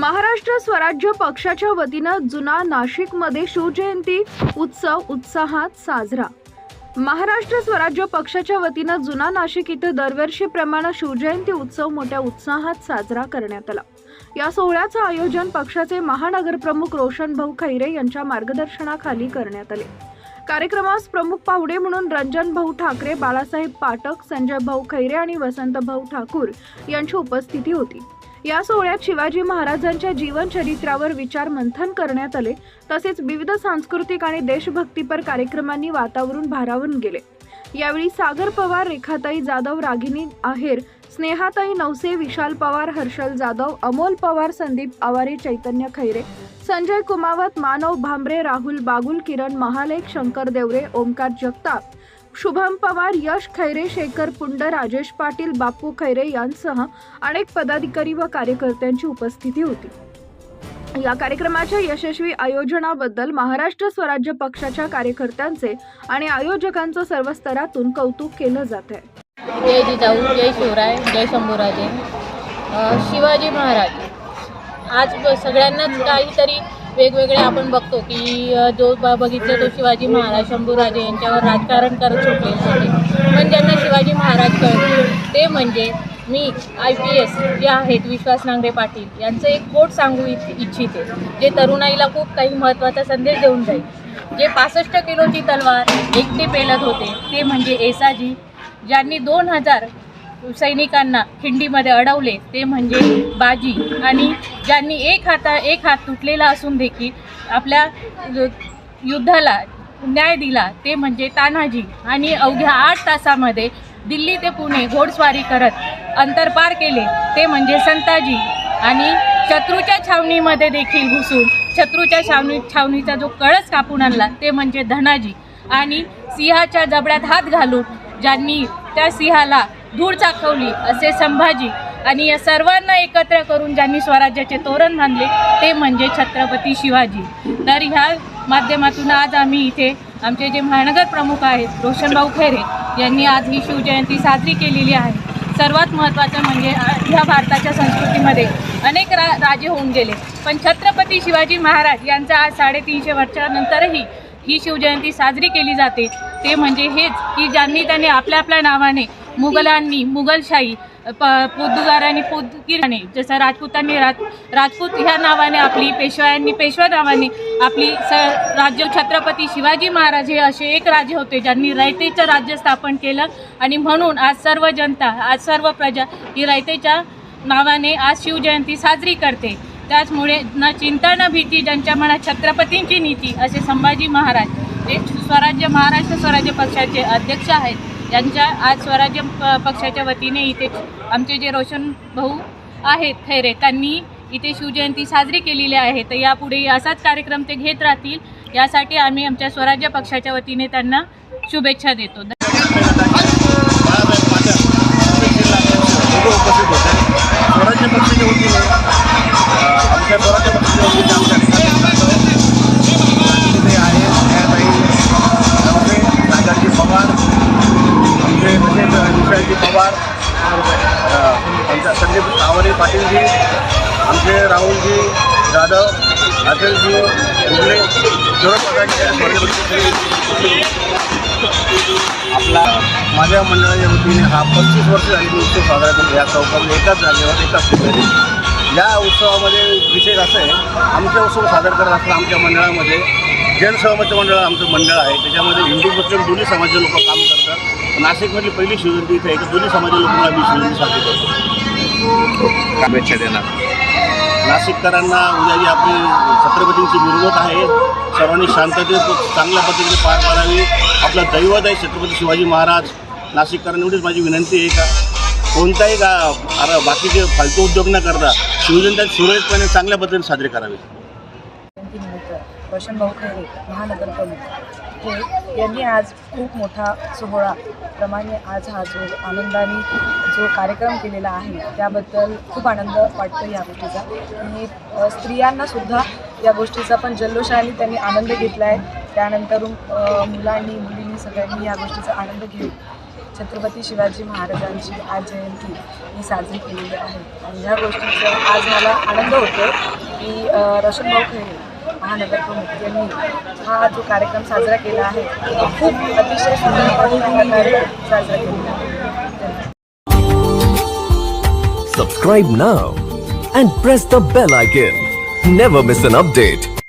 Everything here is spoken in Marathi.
महाराष्ट्र स्वराज्य पक्षाच्या वतीनं जुना नाशिकमध्ये शिवजयंती उत्सव उत्साहात साजरा. महाराष्ट्र स्वराज्य पक्षाच्या वतीनं जुना नाशिक इथं दरवर्षीप्रमाणे शिवजयंती उत्सव मोठ्या उत्साहात साजरा करण्यात आला. या सोहळ्याचं आयोजन पक्षाचे महानगरप्रमुख रोशन भाऊ खैरे यांच्या मार्गदर्शनाखाली करण्यात आले. कार्यक्रमास प्रमुख पाहुणे म्हणून रंजन भाऊ ठाकरे बाळासाहेब पाटक संजय भाऊ खैरे आणि वसंत भाऊ ठाकूर यांची उपस्थिती होती. या सोहळ्यात शिवाजी महाराजांच्या जीवन चरित्रावर विचार मंथन करण्यात आले. तसेच विविध सांस्कृतिक आणि देशभक्तीपर कार्यक्रमांनी वातावरण भारावून गेले. यावेळी सागर पवार रेखाताई जाधव रागिनी आहेर स्नेहाताई नवसे विशाल पवार हर्षल जाधव अमोल पवार संदीप आवारे चैतन्य खैरे संजय कुमावत मानव भांबरे राहुल बागुल किरण महालेक शंकर देवरे ओमकार जगताप शुभम पवार यश खैरे शेखर पुंड राजेश पाटील बापू खैरे यांसह अनेक पदाधिकारी व कार्यकर्त्यांची उपस्थिती होती. या कार्यक्रमाच्या यशस्वी आयोजनाबद्दल महाराष्ट्र स्वराज्य पक्षाच्या कार्यकर्त्यांचे आणि आयोजकांचं सर्व स्तरातून कौतुक केलं जात आहे. जय जिजाऊ जय शिवराय जय शंभूराजे. शिवाजी महाराज. आज सगळ्यांनाच काहीतरी वेगवेगळे आपण बघतो की जो बघितलं तो शिवाजी महाराज शंभूराजे यांच्यावर राजकारण करत सुटले होते. पण ज्यांना शिवाजी महाराज कळले ते म्हणजे मी आय पी एस जे आहेत विश्वास नांगरे पाटील यांचं एक कोट सांगू इच्छ- इच्छिते जे तरुणाईला खूप काही महत्त्वाचा संदेश देऊन जाईल. जे पासष्ट किलोची तलवार एकटे पेलत होते ते म्हणजे एसाजी ज्यांनी दोन हजार सैनिकांना खिंडीमध्ये अडवले ते म्हणजे बाजी. आणि ज्यांनी एक हाता एक हात तुटलेला असून देखील आपल्या युद्धाला न्याय दिला ते म्हणजे तानाजी. आणि अवघ्या आठ तासामध्ये दिल्ली ते पुणे घोडस्वारी करत अंतर पार केले ते म्हणजे संताजी. आणि शत्रूच्या छावणीमध्ये देखील घुसून शत्रूच्या छावणी छावणीचा जो कळस कापून आणला ते म्हणजे धनाजी. आणि सिंहाच्या जबड्यात हात घालून ज्यांनी त्या सिंहाला धूळ चाखवली असे संभाजी आणि या सर्वांना एकत्र करून ज्यांनी स्वराज्याचे तोरण बांधले ते म्हणजे छत्रपती शिवाजी. तर ह्या माध्यमातून आज आम्ही इथे आमचे जे महानगर प्रमुख आहेत रोशनभाऊ खैरे यांनी आज ही शिवजयंती साजरी केलेली आहे. सर्वात महत्त्वाचं म्हणजे ह्या भारताच्या संस्कृतीमध्ये अनेक रा राजे होऊन गेले. पण छत्रपती शिवाजी महाराज यांचा आज साडेतीनशे वर्षानंतरही ही शिवजयंती साजरी केली जाते. ते म्हणजे हेच की ज्यांनी त्यांनी आपल्या आपल्या नावाने मुघलांनी मुघलशाही प पोर्तुगारांनी पोर्तुगीजाने जसं राजपूतांनी राज राजपूत ह्या नावाने आपली पेशव्यांनी पेशवा नावाने आपली स राज्य छत्रपती शिवाजी महाराज हे असे एक राजे होते ज्यांनी रयतेचं राज्य स्थापन केलं आणि म्हणून आज सर्व जनता आज सर्व प्रजा ही रयतेच्या नावाने आज शिवजयंती साजरी करते. त्याचमुळे न चिंता न भीती ज्यांच्या मनात छत्रपतींची नीती असे संभाजी महाराज जे स्वराज्य महाराष्ट्र स्वराज्य पक्षाचे अध्यक्ष आहेत. यांच्या आज स्वराज्य प- पक्षाच्या वतीने इथे आमचे जे रोशन भाऊ आहेत खैरे त्यांनी इथे शिवजयंती साजरी केलेली आहे. तर यापुढे असाच कार्यक्रम ते घेत राहतील. यासाठी आम्ही आमच्या स्वराज्य पक्षाच्या वतीने त्यांना शुभेच्छा देतो. पाटीलजी आमचे राहुलजी जाधव अटलजी उगले सर्व प्रकारचे आपला माझ्या मंडळाच्या वतीने हा पस्तीस वर्ष झाली उत्सव साजरा करतो. या चौकामध्ये एकाच जागेवर एकाच ठिकाणी. या उत्सवामध्ये विशेष असं आहे आमचा उत्सव सादर करत असताना आमच्या मंडळामध्ये जैन सहमत मंडळ आमचं मंडळ आहे. त्याच्यामध्ये हिंदू मुस्लिम दोन्ही समाजाचे लोक काम करतात. नाशिकमधली पहिली शिवजयंती इथे आहे. तर दोन्ही समाजाच्या लोकांना आम्ही शिवजयंती साजरी करतो. शुभेच्छा देणार. नाशिककरांना उद्या जी आपली छत्रपतींची मिरवणूक आहे. सर्वांनी शांततेत चांगल्या पद्धतीने पार पाडावी. आपलं दैवत आहे छत्रपती शिवाजी महाराज. नाशिककरांना एवढीच माझी विनंती आहे का? कोणताही का अरे बाकीचे फालतू उद्योग न करता शिवजयंती सुरळीतपणे चांगल्या पद्धतीने साजरी करावी. महानगरप्रमुख रोशनभाऊ हे यांनी आज खूप मोठा सोहळा प्रमाणे आज हा जो आनंदाने जो कार्यक्रम केलेला आहे त्याबद्दल खूप आनंद वाटतो या गोष्टीचा. आणि स्त्रियांनासुद्धा या गोष्टीचा पण जल्लोषाने त्यांनी आनंद घेतला आहे त्यानंतर मुलांनी मुलींनी सगळ्यांनी या गोष्टीचा आनंद घेऊन छत्रपती शिवाजी महाराजांची आज जयंती मी साजरी केलेली आहे. आणि ह्या गोष्टीचा आज मला आनंद होतो की अ, खेळ महानगर यांनी हा जो कार्यक्रम साजरा केला आहे खूप अतिशय सुंदर साजरा केला Subscribe now and press the bell icon. Never miss an update.